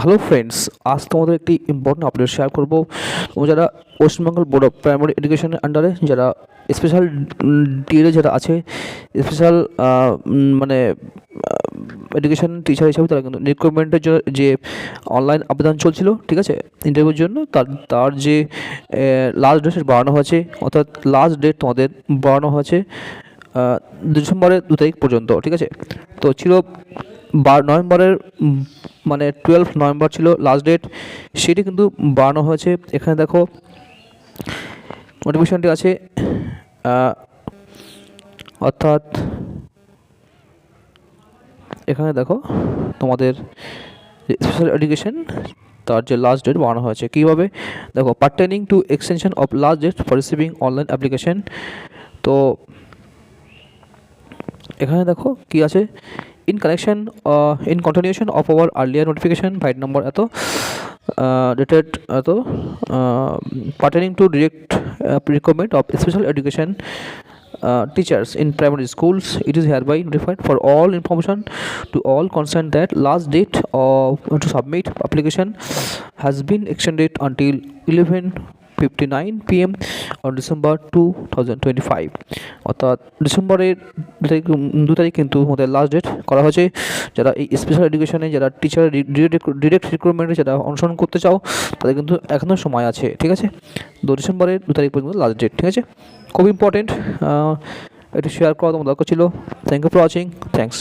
Hello friends আজ তোমাদের একটি ইম্পর্টেন্ট আপডেট শেয়ার করব। তোমরা যারা ওয়েস্টবেঙ্গল বোর্ড অফ প্রাইমারি এডুকেশনের আন্ডারে যারা স্পেশাল ডিএডে যারা আছে স্পেশাল মানে এডুকেশন টিচার হিসাবে তারা কিন্তু রিক্রুটমেন্টের জন্য যে অনলাইন আবেদন চলছিল, ঠিক আছে? ইন্টারভিউর জন্য তার তার যে লাস্ট ডেট বাড়ানো হয়েছে, অর্থাৎ লাস্ট ডেট তোমাদের বাড়ানো হয়েছে ডিসেম্বরের দু তারিখ পর্যন্ত, ঠিক আছে? তো ছিল বার নভেম্বরের মানে টুয়েলভ নভেম্বর ছিল লাস্ট ডেট সেটি কিন্তু বাড়ানো হয়েছে। এখানে দেখো নোটিফিকেশনটি আছে অর্থাৎ এখানে দেখো, তোমাদের স্পেশাল এডুকেশন তার যে লাস্ট ডেট বাড়ানো হয়েছে। কীভাবে? দেখো pertaining to extension of last date for receiving online application তো এখানে দেখো কি আছে? In connection in continuation of our earlier notification vide number এত ডেটেড এত pertaining to direct recommend of special education teachers in primary schools it is hereby notified for all information to all concerned that last date of to submit application has been extended until 11 59 pm on twenty five অর্থাৎ ডিসেম্বরের দু তারিখ কিন্তু আমাদের last date করা হয়েছে। যারা এই স্পেশাল এডুকেশনে যারা টিচার ডিরেক্ট রিক্রুটমেন্টে যারা অনুসরণ করতে চাও, তাদের কিন্তু এখনও সময় আছে, ঠিক আছে? দু ডিসেম্বরের দু তারিখ পর্যন্ত লাস্ট ডেট ঠিক আছে? খুব ইম্পর্টেন্ট এটি শেয়ার করা তোমার দরকার ছিল। Thank you for watching thanks